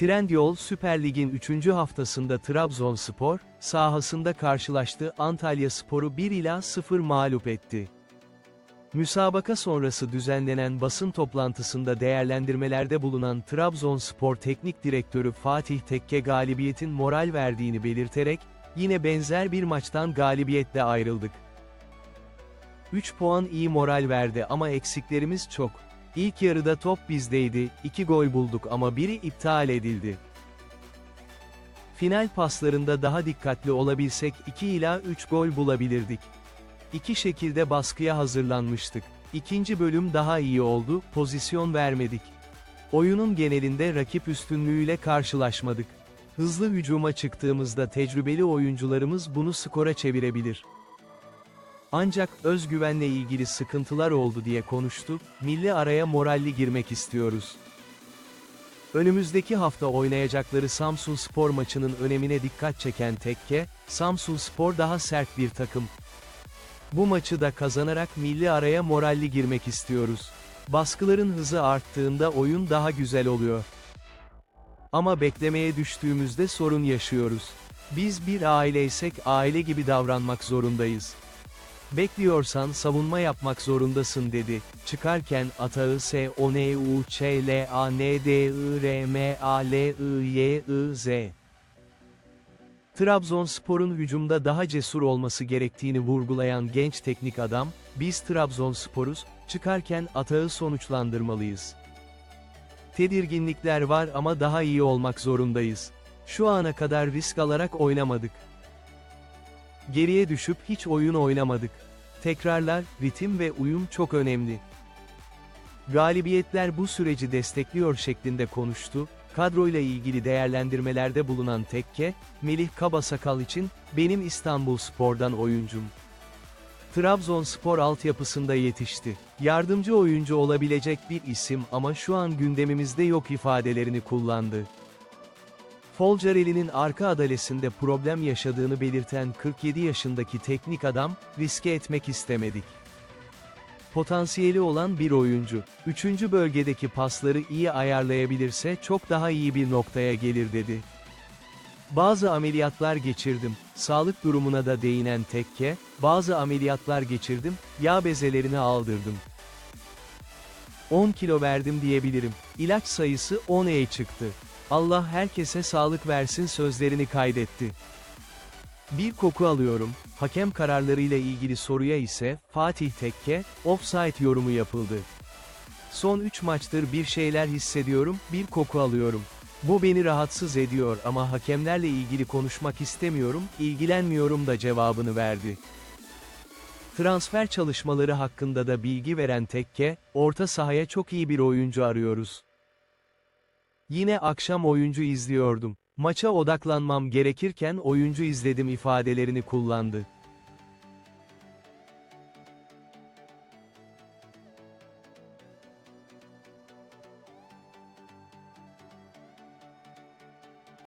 Trendyol Süper Lig'in 3. haftasında Trabzonspor, sahasında karşılaştığı Antalya Spor'u 1 ila 0 mağlup etti. Müsabaka sonrası düzenlenen basın toplantısında değerlendirmelerde bulunan Trabzonspor Teknik Direktörü Fatih Tekke galibiyetin moral verdiğini belirterek, yine benzer bir maçtan galibiyetle ayrıldık. 3 puan iyi moral verdi ama eksiklerimiz çok. İlk yarıda top bizdeydi, 2 gol bulduk ama biri iptal edildi. Final paslarında daha dikkatli olabilsek 2 ila 3 gol bulabilirdik. İki şekilde baskıya hazırlanmıştık. İkinci bölüm daha iyi oldu, pozisyon vermedik. Oyunun genelinde rakip üstünlüğüyle karşılaşmadık. Hızlı hücuma çıktığımızda tecrübeli oyuncularımız bunu skora çevirebilir. Ancak özgüvenle ilgili sıkıntılar oldu diye konuştu, milli araya moralli girmek istiyoruz. Önümüzdeki hafta oynayacakları Samsun Spor maçının önemine dikkat çeken Tekke, Samsun Spor daha sert bir takım. Bu maçı da kazanarak milli araya moralli girmek istiyoruz. Baskıların hızı arttığında oyun daha güzel oluyor. Ama beklemeye düştüğümüzde sorun yaşıyoruz. Biz bir aileysek aile gibi davranmak zorundayız. Bekliyorsan savunma yapmak zorundasın dedi. Çıkarken Atağı S O N U Ç L A N D I R M A L I Y I Z. Trabzonspor'un hücumda daha cesur olması gerektiğini vurgulayan genç teknik adam, biz Trabzonspor'uz, çıkarken atağı sonuçlandırmalıyız. Tedirginlikler var ama daha iyi olmak zorundayız. Şu ana kadar risk alarak oynamadık. Geriye düşüp hiç oyun oynamadık. Tekrarlar, ritim ve uyum çok önemli. Galibiyetler bu süreci destekliyor şeklinde konuştu, kadroyla ilgili değerlendirmelerde bulunan Tekke, Melih Kabasakal için, benim İstanbul Spor'dan oyuncum. Trabzonspor altyapısında yetişti. Yardımcı oyuncu olabilecek bir isim ama şu an gündemimizde yok ifadelerini kullandı. Folcareli'nin arka adalesinde problem yaşadığını belirten 47 yaşındaki teknik adam, riske etmek istemedik. Potansiyeli olan bir oyuncu, 3. bölgedeki pasları iyi ayarlayabilirse çok daha iyi bir noktaya gelir dedi. Bazı ameliyatlar geçirdim, sağlık durumuna da değinen Tekke, bazı ameliyatlar geçirdim, yağ bezelerini aldırdım. 10 kilo verdim diyebilirim, ilaç sayısı 10'e çıktı. Allah herkese sağlık versin sözlerini kaydetti. Bir koku alıyorum, hakem kararlarıyla ilgili soruya ise, Fatih Tekke, offside yorumu yapıldı. Son 3 maçtır bir şeyler hissediyorum, bir koku alıyorum. Bu beni rahatsız ediyor ama hakemlerle ilgili konuşmak istemiyorum, ilgilenmiyorum da cevabını verdi. Transfer çalışmaları hakkında da bilgi veren Tekke, orta sahaya çok iyi bir oyuncu arıyoruz. Yine akşam oyuncu izliyordum. Maça odaklanmam gerekirken oyuncu izledim ifadelerini kullandı.